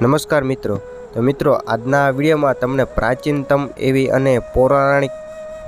નમસ્કાર મિત્રો. તો મિત્રો, આજના વિડીયોમાં તમને પ્રાચીનતમ એવી અને પૌરાણિક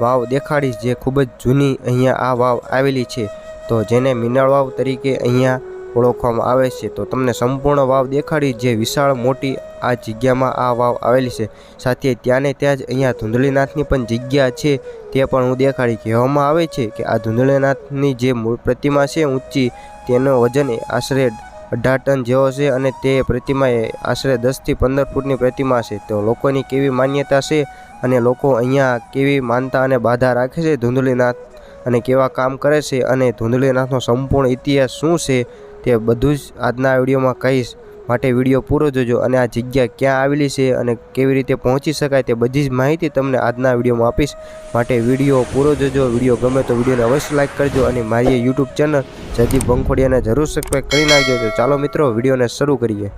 વાવ દેખાડીશ જે ખૂબ જ જૂની અહીંયા આ વાવ આવેલી છે. તો જેને મિનાળ વાવ તરીકે અહીંયા ઓળખવામાં આવે છે. તો તમને સંપૂર્ણ વાવ દેખાડી જે વિશાળ, મોટી આ જગ્યામાં આ વાવ આવેલી છે. સાથે ત્યાંને ત્યાં જ અહીંયા ધૂંધળીનાથની પણ જગ્યા છે તે પણ હું દેખાડી કહેવામાં આવે છે કે આ ધૂંધળીનાથની જે મૂળ પ્રતિમા છે ઊંચી, તેનો વજન આશરે અઢાર ટન જેવો છે અને તે પ્રતિમા એ આશરે દસથી પંદર ફૂટની પ્રતિમા છે. તો લોકોની કેવી માન્યતા છે અને લોકો અહીંયા કેવી માનતા અને બાધા રાખે છે? ધૂંધળીનાથ અને કેવા કામ કરે છે અને ધૂંધળીનાથનો સંપૂર્ણ ઇતિહાસ શું છે તે બધું જ આજના વિડીયોમાં કહીશ. માટે વીડિયો પૂરો જોજો અને આ જગ્યા ક્યાં આવેલી છે અને કેવી રીતે પહોંચી શકાય તે બધી જ માહિતી તમને આજના વિડીયોમાં આપીશ. માટે વીડિયો પૂરો જોજો, વીડિયો ગમે તો વિડીયોને અવશ્ય લાઇક કરજો અને મારી યુટ્યુબ ચેનલ જયદીપ ભંખોડિયાને જરૂર સબસ્ક્રાઈબ કરી નાખજો. તો ચાલો મિત્રો, વિડીયોને શરૂ કરીએ.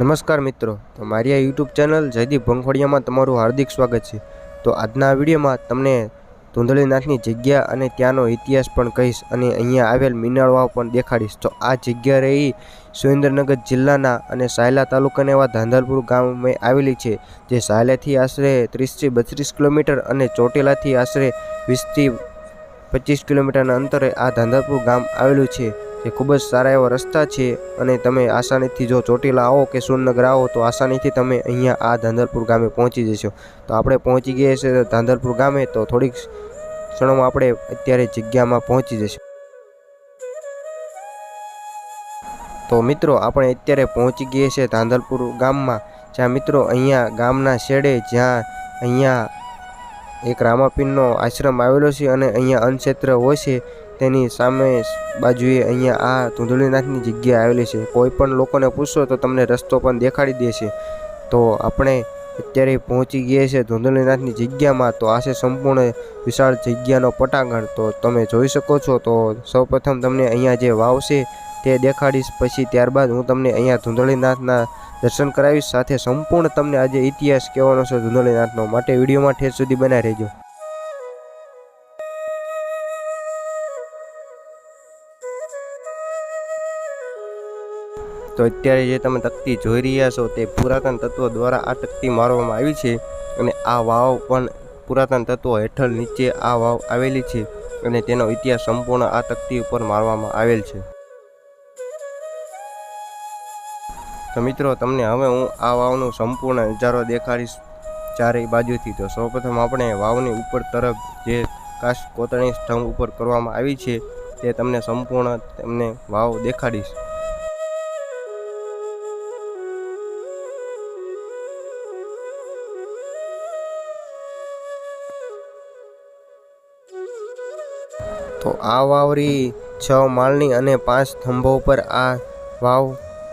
નમસ્કાર મિત્રો, તો મારી આ યુટ્યુબ ચેનલ જયદીપ ભંખોડિયામાં તમારું હાર્દિક સ્વાગત છે. તો આજના વિડીયોમાં તમને ધુંધળીનાથની જગ્યા અને ત્યાંનો ઇતિહાસ પણ કહીશ અને અહીંયા આવેલ મિનાળ વાવ પણ દેખાડીશ. તો આ જગ્યા રહી સુરેન્દ્રનગર જિલ્લાના અને સાયલા તાલુકાના એવા ધાંધલપુર ગામે આવેલી છે, જે સાયલાથી આશરે ત્રીસથી બત્રીસ કિલોમીટર અને ચોટીલાથી આશરે વીસથી પચીસ કિલોમીટરના અંતરે આ ધાંધલપુર ગામ આવેલું છે. જે ખૂબ જ સારા એવા રસ્તા છે અને તમે આસાનીથી જો ચોટીલા આવો કે સુરનગર આવો, તો આસાનીથી તમે અહીંયા આ ધાંધલપુર ગામે પહોંચી જશો. તો આપણે પહોંચી ગયા છે ધાંધલપુર ગામે, તો થોડીક ક્ષણોમાં આપણે અત્યારે જગ્યામાં પહોંચી જશું. તો મિત્રો, આપણે અત્યારે પહોંચી ગયા છે ધાંધલપુર ગામમાં, જ્યાં મિત્રો અહીંયા ગામના શેડે જ્યાં અહીંયા એક રામાપીરનો આશ્રમ આવેલો છે અને અહીંયા અન્નક્ષેત્ર હોય છે. તેની સામે બાજુએ અહીંયા આ ધૂંધળીનાથની જગ્યા આવેલી છે. કોઈ પણ લોકોને પૂછશો તો તમને રસ્તો પણ દેખાડી દેશે. તો આપણે અત્યારે પહોંચી ગયા છે ધૂંધળીનાથની જગ્યામાં. તો આ છે સંપૂર્ણ વિશાળ જગ્યાનો પટાંગણ. તો તમે જોઈ શકો છો તો સૌપ્રથમ તમને અહીંયા જે વાવ છે તે દેખાડીશ. પછી ત્યારબાદ હું તમને અહીંયા ધૂંધળીનાથના દર્શન કરાવીશ. સાથે સંપૂર્ણ તમને આજે ઇતિહાસ કહેવાનો છે ધૂંધળીનાથનો. માટે વિડીયોમાં ઠેર સુધી બનાવી રહેજો. તો અત્યારે જે તમે તકતી જોઈ રહ્યા છો તે પુરાતન તત્વો દ્વારા આ તકતી મારવામાં આવી છે અને આ વાવ પણ પુરાતન તત્વો હેઠળ નીચે આ વાવ આવેલી છે અને તેનો ઇતિહાસ સંપૂર્ણ આ તકતી ઉપર મારવામાં આવેલ છે. તો મિત્રો, તમને હવે હું આ વાવનો સંપૂર્ણ નજારો દેખાડીશ ચારેય બાજુથી. તો સૌપ્રથમ આપણે વાવની ઉપર તરફ જે કાશ કોતરણી સ્તંભ ઉપર કરવામાં આવી છે તે તમને સંપૂર્ણ તમને વાવ દેખાડીશ. તો આ વાવરી છ માળની અને પાંચ થંભો ઉપર આ વાવ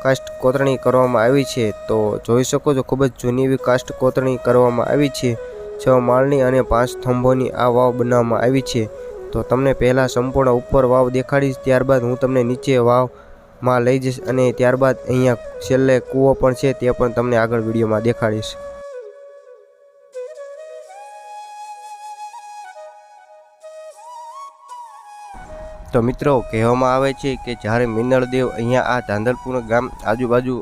કાષ્ટ કોતરણી કરવામાં આવી છે. તો જોઈ શકો છો, ખૂબ જ જૂની એવી કાષ્ટ કોતરણી કરવામાં આવી છે. છ માળની અને પાંચ થંભોની આ વાવ બનાવવામાં આવી છે. તો તમને પહેલાં સંપૂર્ણ ઉપર વાવ દેખાડીશ, ત્યારબાદ હું તમને નીચે વાવમાં લઈ જઈશ અને ત્યારબાદ અહીંયા છેલ્લે કૂવો પણ છે, તે પણ તમને આગળ વિડીયોમાં દેખાડીશ. તો મિત્રો, કહેવામાં આવે છે કે જ્યારે મિનળદેવ અહીંયા આ ધાંધલપુર ગામ આજુબાજુ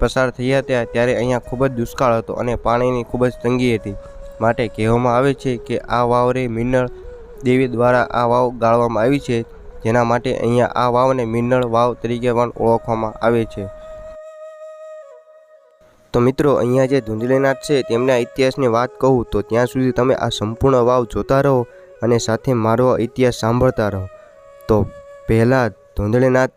પસાર થયા હતા, ત્યારે અહીંયા ખૂબ જ દુષ્કાળ હતો અને પાણીની ખૂબ જ તંગી હતી. માટે કહેવામાં આવે છે કે આ વાવરે મિનળ દેવી દ્વારા આ વાવ ગાળવામાં આવી છે, જેના માટે અહીંયા આ વાવને મિનળ વાવ તરીકે પણ ઓળખવામાં આવે છે. તો મિત્રો, અહીંયા જે ધુંધળીનાથ છે, તેમના ઇતિહાસની વાત કહું તો ત્યાં સુધી તમે આ સંપૂર્ણ વાવ જોતા રહો. અને સાથે મારો ઇતિહાસ સાંભળતા રહો. તો પહેલાં ધુંધળીનાથ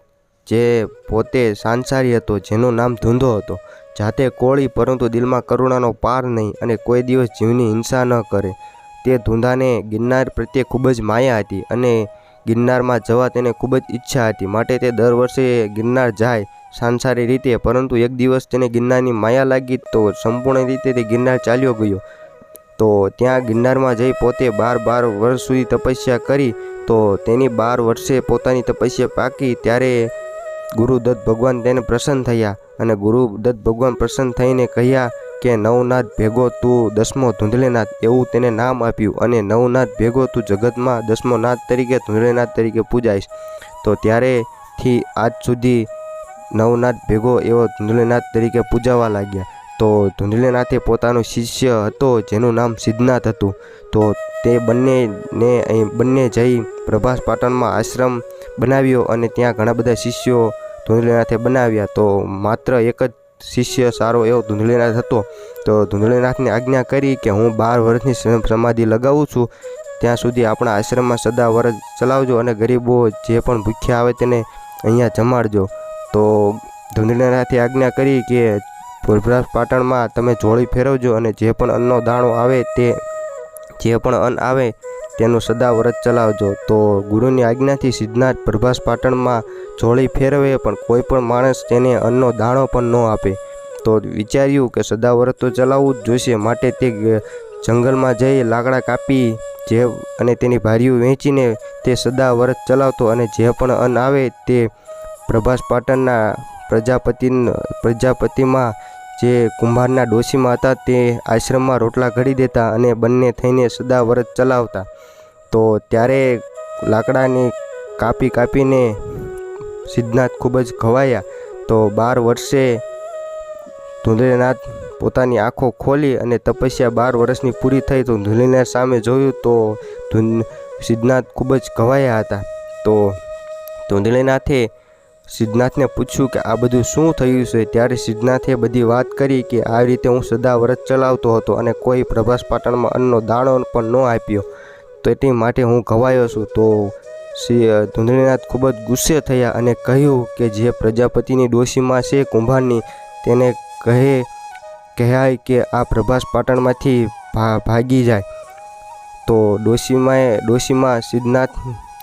જે પોતે સાંસારી હતો, જેનું નામ ધૂંધો હતો, જાતે કોળી પરંતુ દિલમાં કરુણાનો પાર નહીં અને કોઈ દિવસ જીવની હિંસા ન કરે. તે ધૂંધાને ગિરનાર પ્રત્યે ખૂબ જ માયા હતી અને ગિરનારમાં જવા તેને ખૂબ જ ઈચ્છા હતી. માટે તે દર વર્ષે ગિરનાર જાય સાંસારી રીતે, પરંતુ એક દિવસ તેને ગિરનારની માયા લાગી તો સંપૂર્ણ રીતે તે ગિરનાર ચાલ્યો ગયો. તો ત્યાં ગિરનારમાં જઈ પોતે બાર બાર વર્ષ સુધી તપસ્યા કરી તો તેની બાર વર્ષે પોતાની તપસ્યા પાકી ત્યારે ગુરુદત્ત ભગવાન તેને પ્રસન્ન થયા અને ગુરુદત્ત ભગવાન પ્રસન્ન થઈને કહ્યા કે નવનાથ ભેગો તું દસમો ધૂંધલેનાથ એવું તેને નામ આપ્યું અને નવનાથ ભેગો તું જગતમાં દસમો નાથ તરીકે ધૂંધળીનાથ તરીકે પૂજાઈશ. તો ત્યારેથી આજ સુધી નવનાથ ભેગો એવો ધૂંધલેનાથ તરીકે પૂજાવા લાગ્યા. તો ધૂંધળીનાથે પોતાનો શિષ્ય હતો, જેનું નામ સિદ્ધનાથ હતું. તો તે બંનેને અહીં બંને જઈ પ્રભાસ પાટણમાં આશ્રમ બનાવ્યો અને ત્યાં ઘણા બધા શિષ્યો ધૂંધળીનાથે બનાવ્યા. તો માત્ર એક જ શિષ્ય સારો એવો ધૂંધળીનાથ હતો. તો ધૂંધળીનાથને આજ્ઞા કરી કે હું બાર વર્ષની સમાધિ લગાવું છું. ત્યાં સુધી આપણા આશ્રમમાં સદા વરસ ચલાવજો અને ગરીબો જે પણ ભૂખ્યા આવે તેને અહીંયા જમાડજો. તો ધૂંધળીનાથે આજ્ઞા કરી કે પ્રભાસ પાટણમાં તમે જોડી ફેરવજો અને જે પણ અન્નનો દાણો આવે તે, જે પણ અન્ન આવે તેનું સદા વ્રત ચલાવજો. તો ગુરુની આજ્ઞાથી સિદ્ધનાથ પ્રભાસ પાટણમાં જોડી ફેરવે પણ કોઈ પણ માણસ તેને અન્નનો દાણો પણ ન આપે. તો વિચાર્યું કે સદા વ્રત તો ચલાવવું જ જોઈશે, માટે તે જંગલમાં જઈ લાકડા કાપી જે અને તેની ભારીઓ વેચીને તે સદા વ્રત ચલાવતો અને જે પણ અન્ન આવે તે પ્રભાસ પાટણના પ્રજાપતિ પ્રજાપતિમાં જે કુંભારના ડોશીમાં હતા તે આશ્રમમાં રોટલા ઘડી દેતા અને બંને થઈને સદા વ્રત ચલાવતા. તો ત્યારે લાકડાની કાપી કાપીને સિદ્ધનાથ ખૂબ જ ઘવાયા તો બાર વર્ષે ધુંધળીનાથ પોતાની આંખો ખોલી અને તપસ્યા બાર વર્ષની પૂરી થઈ તો ધુંધળીનાથ સામે જોયું તો ધૂન સિદ્ધનાથ ખૂબ જ ઘવાયા હતા. તો ધૂંધળીનાથે સિદ્ધનાથને પૂછ્યું કે આ બધું શું થયું છે? ત્યારે સિદ્ધનાથે બધી વાત કરી કે આ રીતે હું સદા વ્રત ચલાવતો હતો અને કોઈ પ્રભાસ પાટણમાં અન્નનો દાણો પણ ન આપ્યો. તો એટલી માટે હું ઘવાયો છું. તો શ્રી ધૂંધળીનાથ ખૂબ જ ગુસ્સે થયા અને કહ્યું કે જે પ્રજાપતિની ડોશીમાં છે કુંભારની, તેને કહે, કહેવાય કે આ પ્રભાસ પાટણમાંથી ભાગી જાય. તો ડોશીમાએ, ડોશીમાં સિદ્ધનાથ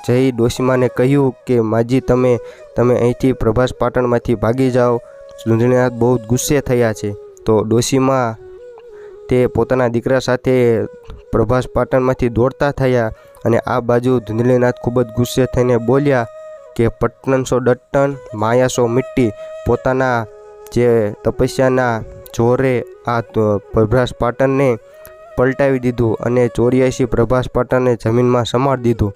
જઈ ડોશીમાને કહ્યું કે, માજી, તમે તમે અહીંથી પ્રભાસ પાટણમાંથી ભાગી જાઓ. ધૂંધળીનાથ બહુ ગુસ્સે થયા છે. તો ડોશીમા તે પોતાના દીકરા સાથે પ્રભાસ પાટણમાંથી દોડતા થયા અને આ બાજુ ધુંધળીનાથ ખૂબ જ ગુસ્સે થઈને બોલ્યા કે પટ્ટનસો ડટ્ટન માયાસો મિટ્ટી. પોતાના જે તપસ્યાના જોરે આ પ્રભાસ પાટણને પલટાવી દીધું અને ચોર્યાસી પ્રભાસ પાટણને જમીનમાં સમાડી દીધું.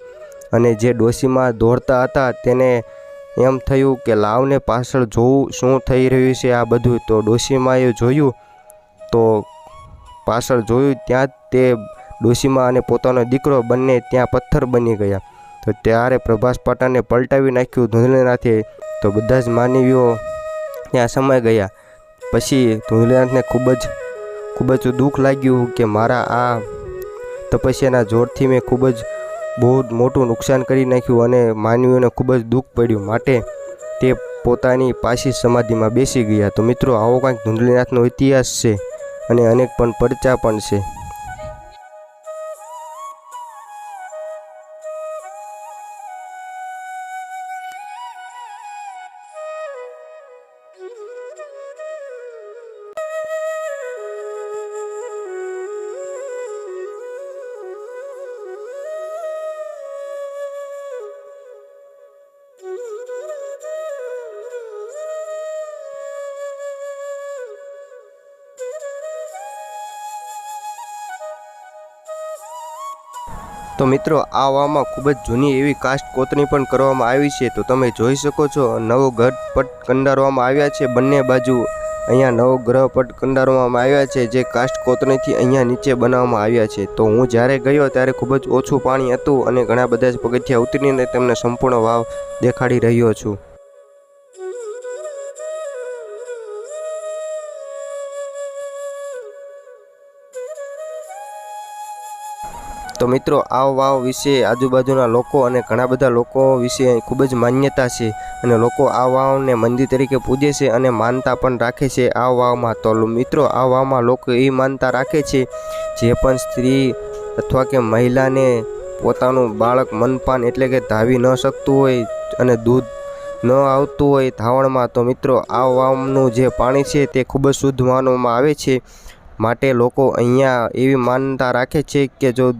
અને જે ડોશીમાં દોડતા હતા તેને એમ થયું કે લાવને પાછળ જોવું શું થઈ રહ્યું છે આ બધું. તો ડોશીમાએ જોયું તો પાછળ જોયું ત્યાં તે ડોશીમા અને પોતાનો દીકરો બંને ત્યાં પથ્થર બની ગયા. તો ત્યારે પ્રભાસ પાટાને પલટાવી નાખ્યું ધૂંધળીનાથે તો બધા જ માનવીઓ ત્યાં સમય ગયા. પછી ધૂંધળીનાથને ખૂબ જ ખૂબ જ દુઃખ લાગ્યું કે મારા આ તપસ્યાના જોરથી મેં ખૂબ જ બહુ મોટું નુકસાન કરી નાખ્યું અને માનવીઓને ખૂબ જ દુઃખ પડ્યું. માટે તે પોતાની પાછી સમાધિમાં બેસી ગયા. તો મિત્રો, આવો કાંઈક ધૂંધળીનાથનો ઇતિહાસ છે અને અનેક પણ પરચા પણ છે. તો મિત્રો, આ વાવમાં ખૂબ જ જૂની એવી કાસ્ટ કોતરણી પણ કરવામાં આવી છે. તો તમે જોઈ શકો છો, નવો ગ્રહપટ પટ કંડારવામાં આવ્યા છે બંને બાજુ. અહીંયા નવો ગ્રહ પટ કંડારવામાં આવ્યા છે, જે કાસ્ટ કોતરણીથી અહીંયા નીચે બનાવવામાં આવ્યા છે. તો હું જ્યારે ગયો ત્યારે ખૂબ જ ઓછું પાણી હતું અને ઘણા બધા જ પગથિયા ઉતરીને તમને સંપૂર્ણ વાવ દેખાડી રહ્યો છું. તો મિત્રો આ વાવ વિશે આજુબાજુના લોકો અને ઘણા બધા લોકો વિશે ખૂબ જ માન્યતા છે અને લોકો આ વાવને મંદિર તરીકે પૂજે છે અને માનતા પણ રાખે છે આ વાવમાં. તો મિત્રો, આ વાવમાં લોકો એ માનતા રાખે છે જે પણ સ્ત્રી અથવા કે મહિલાને પોતાનું બાળક મનપાન એટલે કે ધાવી ન શકતું હોય અને દૂધ ન આવતું હોય ધાવણમાં, તો મિત્રો, આ વાવનું જે પાણી છે તે ખૂબ જ શુદ્ધ માનવામાં આવે છે. માટે લોકો અહીંયા એવી માનતા રાખે છે કે જો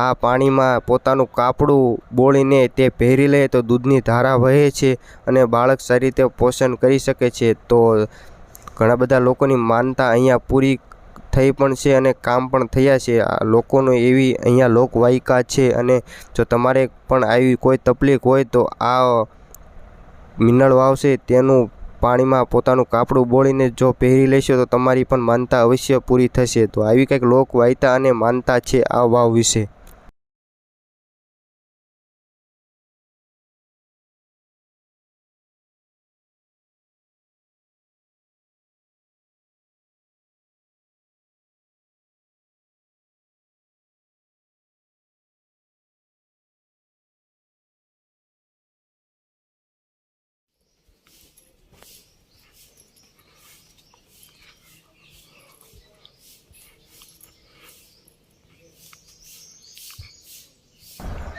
આ પાણીમાં પોતાનું કાપડું બોળીને તે પહેરી લે તો દૂધની ધારા વહે છે અને બાળક સારી રીતે પોષણ કરી શકે છે. તો ઘણા બધા લોકોની માનતા અહીંયા પૂરી થઈ પણ છે અને કામ પણ થયા છે. આ લોકોનો એવી અહીંયા લોકવાયિકા છે અને જો તમારે પણ આવી કોઈ તકલીફ હોય તો આ મિનળ વાવ છે તેનું પાણીમાં પોતાનું કાપડું બોળીને જો પહેરી લેશો તો તમારી પણ માનતા અવશ્ય પૂરી થશે. તો આવી કંઈક લોકવાયતા અને માનતા છે આ વાવ વિશે.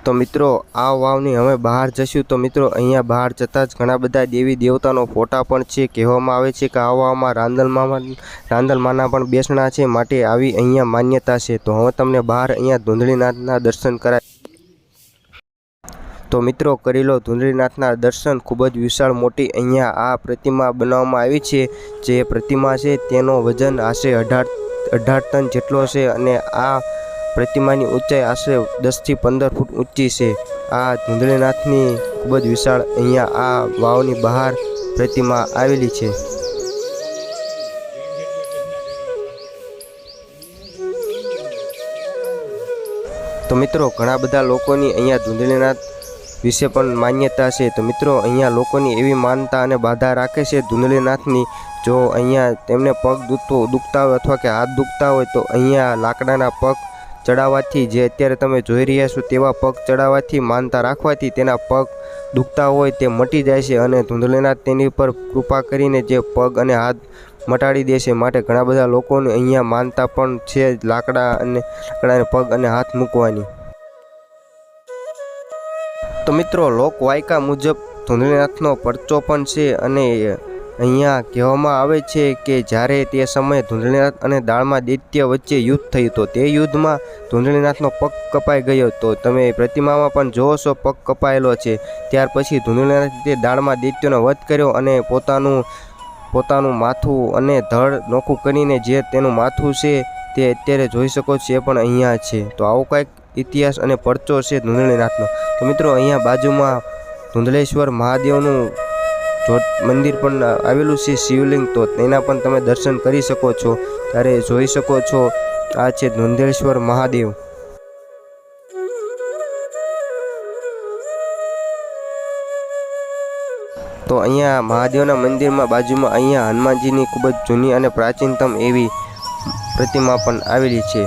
તો મિત્રો, આ વાવની હવે બહાર જશું. તો મિત્રો, અહીંયા બહાર જતાં જ ઘણા બધા દેવી દેવતાનો ફોટા પણ છે, કહેવામાં આવે છે કે આ વાવમાં રાંદલમાં રાંદલમાના પણ બેસણા છે, માટે આવી અહીંયા માન્યતા છે. તો હવે તમને બહાર અહીંયા ધૂંધળીનાથના દર્શન કરાય. તો મિત્રો, કરી લો ધૂંધળીનાથના દર્શન. ખૂબ જ વિશાળ મોટી અહીંયા આ પ્રતિમા બનાવવામાં આવી છે. જે પ્રતિમા છે, તેનો વજન આશરે અઢાર અઢાર ટન જેટલો છે અને આ પ્રતિમાની ઊંચાઈ આશરે દસથી પંદર ફૂટ ઊંચી છે. આ ધૂંધળીનાથની ખૂબ જ વિશાળ અહીંયા આ વાવની બહાર પ્રતિમા આવેલી છે. તો મિત્રો, ઘણા બધા લોકોની અહીંયા ધૂંધળીનાથ વિશે પણ માન્યતા છે. તો મિત્રો, અહીંયા લોકોની એવી માનતા અને બાધા રાખે છે ધૂંધળીનાથની જો અહીંયા તેમને પગ દુખતો દુખતા હોય અથવા કે હાથ દુખતા હોય તો અહીંયા લાકડાના પગ ચડાવવાથી જે અત્યારે તમે જોઈ રહ્યા છો તેવા પગ ચડાવવાથી માનતા રાખવાથી તેના પગ દુખતા હોય તે મટી જાય છે અને ધૂંધળીનાથ તેની પર કૃપા કરીને જે પગ અને હાથ મટાડી દે છે માટે ઘણા બધા લોકોને અહીંયા માનતા પણ છે લાકડા અને લાકડાને પગ અને હાથ મૂકવાની. તો મિત્રો, લોકવાયકા મુજબ ધૂંધળીનાથનો પરચો પણ છે અને અહીંયા કહેવામાં આવે છે કે જ્યારે તે સમયે ધૂંધળીનાથ અને દાળમાં દૈત્ય વચ્ચે યુદ્ધ થયું તો તે યુદ્ધમાં ધૂંધળીનાથનો પગ કપાઈ ગયો. તો તમે પ્રતિમામાં પણ જોવો છો પગ કપાયેલો છે. ત્યાર પછી ધૂંધળીનાથ તે દાળમાં દૈત્યનો વધ કર્યો અને પોતાનું પોતાનું માથું અને ધડ નોખું કરીને જે તેનું માથું છે તે અત્યારે જોઈ શકો છો એ પણ અહીંયા છે. તો આવો કંઈક ઇતિહાસ અને પરચો છે ધૂંધળીનાથનો. તો મિત્રો, અહીંયા બાજુમાં ધૂંધળેશ્વર મહાદેવનું મંદિર પણ આવેલું છે શિવલિંગ, તો તેના પણ તમે દર્શન કરી શકો છો. ત્યારે જોઈ શકો છો, આ છે ધુંધેશ્વર મહાદેવ. તો અહીંયા મહાદેવના મંદિરમાં બાજુમાં અહીંયા હનુમાનજીની ખૂબ જ જૂની અને પ્રાચીનતમ એવી પ્રતિમા પણ આવેલી છે.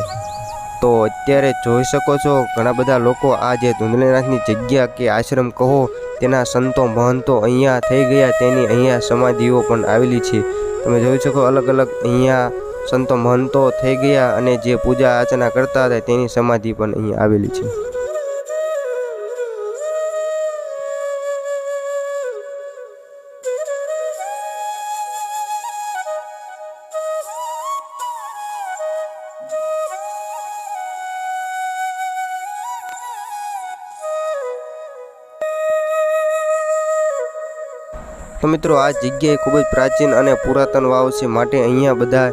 તો અત્યારે જોઈ શકો છો, ઘણા બધા લોકો આ જે ધુંધલેનાથની જગ્યા કે આશ્રમ કહો તેના સંતો મહંતો અહીંયા થઈ ગયા તેની અહીંયા સમાધિઓ પણ આવેલી છે. તમે જોઈ શકો અલગ અલગ અહીંયા સંતો મહંતો થઈ ગયા અને જે પૂજા અર્ચના કરતા હતા તેની સમાધિ પણ અહીંયા આવેલી છે. તો મિત્રો, આ જગ્યાએ ખૂબ જ પ્રાચીન અને પુરાતન વાવ છે. માટે અહીંયા બધા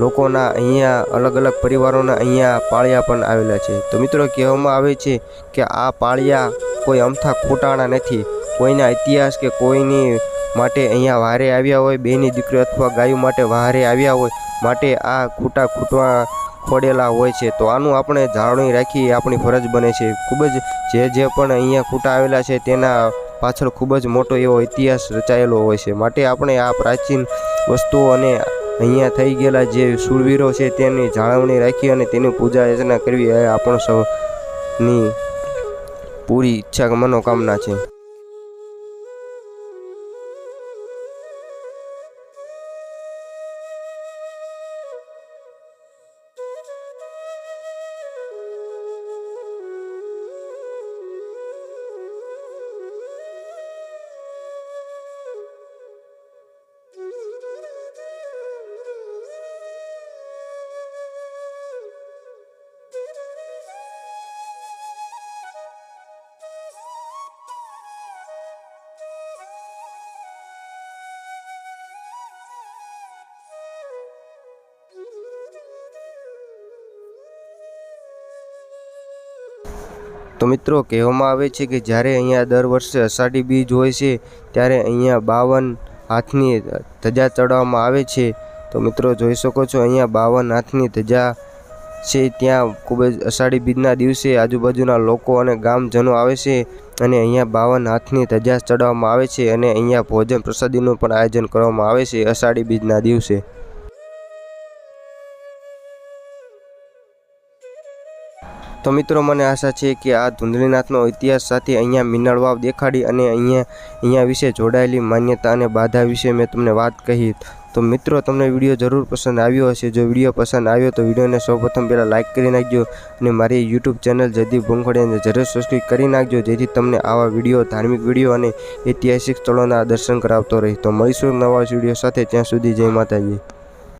લોકોના અહીંયા અલગ અલગ પરિવારોના અહીંયા પાળિયા પણ આવેલા છે. તો મિત્રો, કહેવામાં આવે છે કે આ પાળિયા કોઈ અમથા ખોટાણા નથી. કોઈના ઇતિહાસ કે કોઈની માટે અહીંયા વારે આવ્યા હોય, બેની દીકરી અથવા ગાયો માટે વારે આવ્યા હોય, માટે આ ખૂટા ખૂટવા ખોડેલા હોય છે. તો આનું આપણે જાળવણી રાખી આપણી ફરજ બને છે. ખૂબ જ જે જે પણ અહીંયા ખૂટા આવેલા છે તેના પાછળ ખૂબ જ મોટો એવો ઇતિહાસ રચાયેલો હોય છે. માટે આપણે આ પ્રાચીન વસ્તુઓ અને અહીંયા થઈ ગયેલા જે શૂરવીરો છે તેની જાળવણી રાખી અને તેની પૂજા અર્ચના કરવી એ આપણો સૌની પૂરી ઈચ્છા મનોકામના છે. તો મિત્રો, કહેવામાં આવે છે કે જ્યારે અહીંયા દર વર્ષે અષાઢી બીજ હોય છે, ત્યારે અહીંયા બાવન હાથની ધજા ચડાવવામાં આવે છે. તો મિત્રો, જોઈ શકો છો, અહીંયા બાવન હાથની ધજા છે. ત્યાં ખૂબ જ અષાઢી બીજના દિવસે આજુબાજુના લોકો અને ગામજનો આવે છે અને અહીંયા બાવન હાથની ધજા ચડાવવામાં આવે છે અને અહીંયા ભોજન પ્રસાદીનું પણ આયોજન કરવામાં આવે છે અષાઢી બીજના દિવસે. તો મિત્રો, મને આશા છે કે આ ધુંધળીનાથનો ઇતિહાસ સાથે અહીંયા મિનળ વાવ દેખાડી અને અહીંયા અહીંયા વિશે જોડાયેલી માન્યતા અને બાધા વિશે મેં તમને વાત કહી. તો મિત્રો, તમને વીડિયો જરૂર પસંદ આવ્યો હશે. જો વીડિયો પસંદ આવ્યો તો વિડીયોને સૌપ્રથમ પહેલાં લાઇક કરી નાખજો અને મારી યુટ્યુબ ચેનલ જયદીપ ભૂંખડિયાને જરૂર સબસ્ક્રાઈબ કરી નાખજો, જેથી તમને આવા વીડિયો, ધાર્મિક વીડિયો અને ઐતિહાસિક સ્થળોના દર્શન કરાવતો રહી. તો મળીશું નવા વીડિયો સાથે. ત્યાં સુધી જય માતાજી.